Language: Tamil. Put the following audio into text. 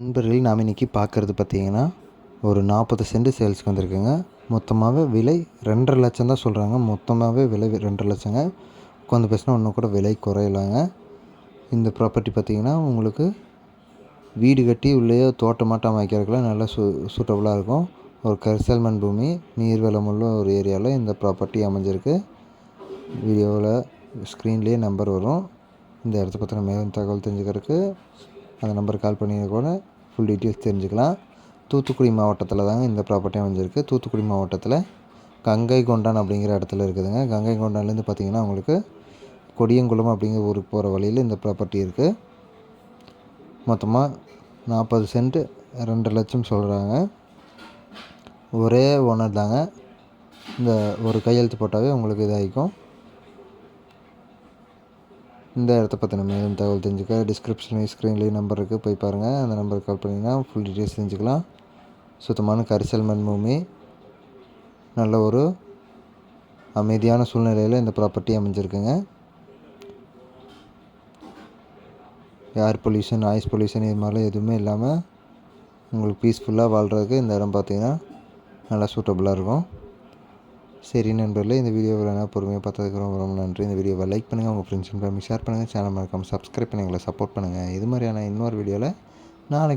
நண்பர்கள் நாம் இன்றைக்கி பார்க்குறது பார்த்தீங்கன்னா ஒரு நாற்பது சென்ட் சேல்ஸ்க்கு வந்திருக்குங்க. மொத்தமாகவே விலை ரெண்டரை லட்சம் தான் சொல்கிறாங்க மொத்தமாகவே விலை ரெண்டரை லட்சங்க. உட்காந்து பேசினா ஒன்றும் கூட விலை குறையலாங்க. இந்த ப்ராப்பர்ட்டி பார்த்தீங்கன்னா உங்களுக்கு வீடு கட்டி உள்ளேயே தோட்டமாட்டம் வைக்கிறதுக்குலாம் நல்லா சு சூட்டபுளாக இருக்கும். ஒரு கரிசல்மண் பூமி நீர்வளம் உள்ள ஒரு ஏரியாவில் இந்த ப்ராப்பர்ட்டி அமைஞ்சிருக்கு. வீடியோவில் ஸ்க்ரீன்லேயே நம்பர் வரும். இந்த இடத்த பற்றின மேலும் தகவல் தெரிஞ்சுக்கிறதுக்கு அந்த நம்பருக்கு கால் பண்ணி கூட ஃபுல் டீட்டெயில்ஸ் தெரிஞ்சுக்கலாம். தூத்துக்குடி மாவட்டத்தில் தாங்க இந்த ப்ராப்பர்ட்டி அமைஞ்சிருக்கு. தூத்துக்குடி மாவட்டத்தில் கங்கை கொண்டான் அப்படிங்கிற இடத்துல இருக்குதுங்க. கங்கை கொண்டான்லேருந்து பார்த்தீங்கன்னா உங்களுக்கு கொடியங்குளம் அப்படிங்கிற ஊருக்கு போகிற வழியில் இந்த ப்ராப்பர்ட்டி இருக்குது மொத்தமாக நாற்பது சென்ட் ரெண்டு லட்சம் சொல்கிறாங்க ஒரே ஓனர் தாங்க. இந்த ஒரு கையெழுத்து போட்டாவே உங்களுக்கு இதாகிக்கும். இந்த இடத்த பற்றின மேலும் தகவல் தெரிஞ்சுக்க டிஸ்கிரிப்ஷன் ஸ்க்ரீன்லேயும் நம்பர் இருக்குது போய் பாருங்கள் அந்த நம்பருக்கு கால் பண்ணிங்கன்னா ஃபுல் டீட்டெயில்ஸ் தெரிஞ்சுக்கலாம். சுத்தமான கரிசல் மண் பூமி. நல்ல ஒரு அமைதியான சூழ்நிலையில் இந்த ப்ராப்பர்ட்டி அமைஞ்சிருக்குங்க. ஏர் பொல்யூஷன் நாய்ஸ் பொல்யூஷன் இது மாதிரிலாம் எதுவுமே இல்லாமல் உங்களுக்கு பீஸ்ஃபுல்லாக வாழ்கிறதுக்கு இந்த இடம் பார்த்தீங்கன்னா நல்லா சூட்டபுளாக இருக்கும். சரி நண்பர்களே இந்த வீடியோவில் வேணால் பொறுமையாக பார்த்ததுக்கு ரொம்ப ரொம்ப நன்றி. இந்த வீடியோவை லைக் பண்ணுங்கள் உங்கள் ஃப்ரெண்ட்ஸ் அண்ட் ஃபேமிலி ஷேர் பண்ணுங்கள் சேனல் மறக்காமல் சப்ஸ்கிரைப் பண்ணி எங்களை சப்போர்ட் பண்ணுங்கள் இது மாதிரியான இன்னொரு வீடியோவில் நாளைக்கு